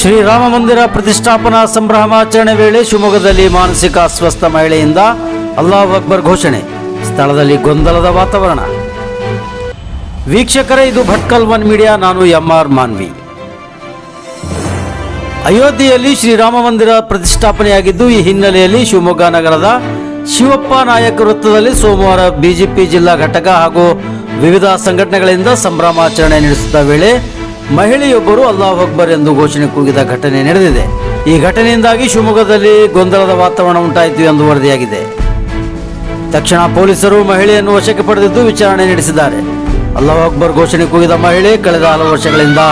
ಶ್ರೀರಾಮ ಮಂದಿರ ಪ್ರತಿಷ್ಠಾಪನಾ ಸಂಭ್ರಮಾಚರಣೆ ವೇಳೆ ಶಿವಮೊಗ್ಗದಲ್ಲಿ ಮಾನಸಿಕ ಅಸ್ವಸ್ಥ ಮಹಿಳೆಯಿಂದ ಅಲ್ಲಾಹ್ ಅಕ್ಬರ್ ಘೋಷಣೆ. ಸ್ಥಳದಲ್ಲಿ ಗೊಂದಲದ ವಾತಾವರಣ. ವೀಕ್ಷಕರೇ, ಇದು ಭಟ್ಕಲ್ ಒನ್ ಮೀಡಿಯಾ, ನಾನು ಎಂ ಆರ್ ಮಾನ್ವಿ. ಅಯೋಧ್ಯೆಯಲ್ಲಿ ಶ್ರೀರಾಮ ಮಂದಿರ ಪ್ರತಿಷ್ಠಾಪನೆಯಾಗಿದ್ದು, ಈ ಹಿನ್ನೆಲೆಯಲ್ಲಿ ಶಿವಮೊಗ್ಗ ನಗರದ ಶಿವಪ್ಪ ನಾಯಕ ವೃತ್ತದಲ್ಲಿ ಸೋಮವಾರ ಬಿಜೆಪಿ ಜಿಲ್ಲಾ ಘಟಕ ಹಾಗೂ ವಿವಿಧ ಸಂಘಟನೆಗಳಿಂದ ಸಂಭ್ರಮಾಚರಣೆ ನಡೆಸಿದ ವೇಳೆ ಮಹಿಳೆಯೊಬ್ಬರು ಅಲ್ಲಾಹ್ ಅಕ್ಬರ್ ಎಂದು ಘೋಷಣೆ ಕೂಗಿದ ಘಟನೆ ನಡೆದಿದೆ. ಈ ಘಟನೆಯಿಂದಾಗಿ ಶಿವಮೊಗ್ಗದಲ್ಲಿ ಗೊಂದಲದ ವಾತಾವರಣ ಉಂಟಾಯಿತು ಎಂದು ವರದಿಯಾಗಿದೆ. ತಕ್ಷಣ ಪೊಲೀಸರು ಮಹಿಳೆಯನ್ನು ವಶಕ್ಕೆ ಪಡೆದಿದ್ದು ವಿಚಾರಣೆ ನಡೆಸಿದ್ದಾರೆ. ಅಲ್ಲಾಹ್ ಅಕ್ಬರ್ ಘೋಷಣೆ ಕೂಗಿದ ಮಹಿಳೆ ಕಳೆದ ಹಲವು ವರ್ಷಗಳಿಂದ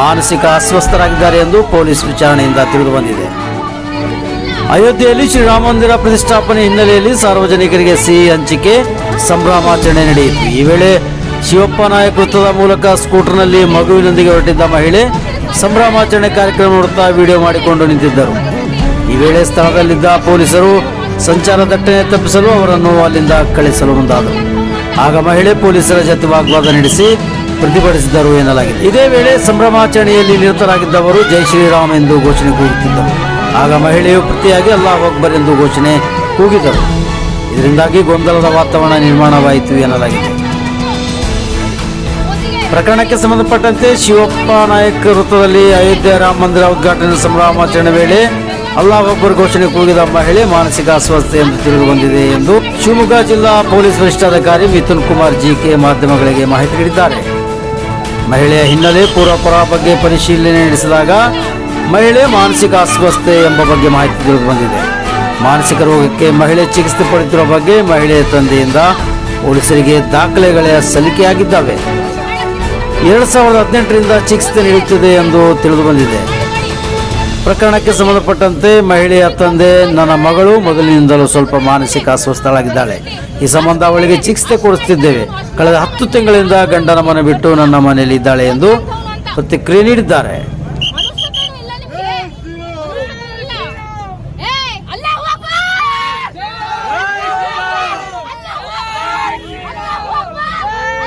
ಮಾನಸಿಕ ಅಸ್ವಸ್ಥರಾಗಿದ್ದಾರೆ ಎಂದು ಪೊಲೀಸ್ ವಿಚಾರಣೆಯಿಂದ ತಿಳಿದು ಬಂದಿದೆ. ಅಯೋಧ್ಯೆಯಲ್ಲಿ ಶ್ರೀರಾಮ ಮಂದಿರ ಪ್ರತಿಷ್ಠಾಪನೆ ಹಿನ್ನೆಲೆಯಲ್ಲಿ ಸಾರ್ವಜನಿಕರಿಗೆ ಸಿಹಿ ಹಂಚಿಕೆ ಸಂಭ್ರಮಾಚರಣೆ ನಡೆಯಿತು. ಈ ವೇಳೆ ಶಿವಪ್ಪ ನಾಯಕ ವೃತ್ತದ ಮೂಲಕ ಸ್ಕೂಟರ್ನಲ್ಲಿ ಮಗುವಿನೊಂದಿಗೆ ಹೊರಟಿದ್ದ ಮಹಿಳೆ ಸಂಭ್ರಮಾಚರಣೆ ಕಾರ್ಯಕ್ರಮ ನೋಡುತ್ತಾ ವಿಡಿಯೋ ಮಾಡಿಕೊಂಡು ನಿಂತಿದ್ದರು. ಈ ವೇಳೆ ಸ್ಥಳದಲ್ಲಿದ್ದ ಪೊಲೀಸರು ಸಂಚಾರ ದಟ್ಟಣೆ ತಪ್ಪಿಸಲು ಅವರನ್ನು ಅಲ್ಲಿಂದ ಕಳಿಸಲು ಮುಂದಾದರು. ಆಗ ಮಹಿಳೆ ಪೊಲೀಸರ ಜೊತೆ ವಾಗ್ವಾದ ನಡೆಸಿ ಪ್ರತಿಭಟಿಸಿದ್ದರು ಎನ್ನಲಾಗಿದೆ. ಇದೇ ವೇಳೆ ಸಂಭ್ರಮಾಚರಣೆಯಲ್ಲಿ ನಿರತರಾಗಿದ್ದವರು ಜೈ ಶ್ರೀರಾಮ್ ಎಂದು ಘೋಷಣೆ ಕೂಗುತ್ತಿದ್ದರು. ಆಗ ಮಹಿಳೆಯು ಪ್ರತಿಯಾಗಿ ಅಲ್ಲಾಹ್ ಅಕ್ಬರ್ ಎಂದು ಘೋಷಣೆ ಕೂಗಿದರು. ಇದರಿಂದಾಗಿ ಗೊಂದಲದ ವಾತಾವರಣ ನಿರ್ಮಾಣವಾಯಿತು ಎನ್ನಲಾಗಿದೆ. ಪ್ರಕರಣಕ್ಕೆ ಸಂಬಂಧಪಟ್ಟಂತೆ ಶಿವಪ್ಪ ನಾಯಕ್ ವೃತ್ತದಲ್ಲಿ ಅಯೋಧ್ಯೆ ರಾಮ ಮಂದಿರ ಉದ್ಘಾಟನೆ ಸಂಭ್ರಮಾಚರಣೆ ವೇಳೆ ಅಲ್ಲಾಹ್ ಘೋಷಣೆ ಕೂಗಿದ ಮಹಿಳೆ ಮಾನಸಿಕ ಅಸ್ವಸ್ಥೆ ಎಂದು ತಿಳಿದು ಬಂದಿದೆ ಎಂದು ಶಿವಮೊಗ್ಗ ಜಿಲ್ಲಾ ಪೊಲೀಸ್ ವರಿಷ್ಠಾಧಿಕಾರಿ ಮಿಥುನ್ ಕುಮಾರ್ ಜಿಕೆ ಮಾಧ್ಯಮಗಳಿಗೆ ಮಾಹಿತಿ ನೀಡಿದ್ದಾರೆ. ಮಹಿಳೆಯ ಹಿನ್ನೆಲೆ ಪೂರ್ವಪರ ಬಗ್ಗೆ ಪರಿಶೀಲನೆ ನಡೆಸಿದಾಗ ಮಹಿಳೆ ಮಾನಸಿಕ ಅಸ್ವಸ್ಥೆ ಎಂಬ ಬಗ್ಗೆ ಮಾಹಿತಿ ತಿಳಿದು ಬಂದಿದೆ ಮಾನಸಿಕ ರೋಗಕ್ಕೆ ಮಹಿಳೆ ಚಿಕಿತ್ಸೆ ಪಡೆದಿರುವ ಬಗ್ಗೆ ಮಹಿಳೆಯ ತಂದೆಯಿಂದ ಪೊಲೀಸರಿಗೆ ದಾಖಲೆಗಳ ಸಲ್ಲಿಕೆಯಾಗಿದ್ದಾವೆ. ಎರಡು ಸಾವಿರದ ಹದಿನೆಂಟರಿಂದ ಚಿಕಿತ್ಸೆ ನೀಡುತ್ತಿದೆ ಎಂದು ತಿಳಿದು ಬಂದಿದೆ ಪ್ರಕರಣಕ್ಕೆ ಸಂಬಂಧಪಟ್ಟಂತೆ ಮಹಿಳೆಯ ತಂದೆ, ನನ್ನ ಮಗಳು ಮೊದಲಿನಿಂದಲೂ ಸ್ವಲ್ಪ ಮಾನಸಿಕ ಅಸ್ವಸ್ಥಳಾಗಿದ್ದಾಳೆ. ಈ ಸಂಬಂಧ ಅವಳಿಗೆ ಚಿಕಿತ್ಸೆ ಕೊಡಿಸುತ್ತಿದ್ದೇವೆ. ಕಳೆದ ಹತ್ತು ತಿಂಗಳಿಂದ ಗಂಡನ ಮನೆ ಬಿಟ್ಟು ನನ್ನ ಮನೆಯಲ್ಲಿ ಇದ್ದಾಳೆ ಎಂದು ಪ್ರತಿಕ್ರಿಯೆ ನೀಡಿದ್ದಾರೆ.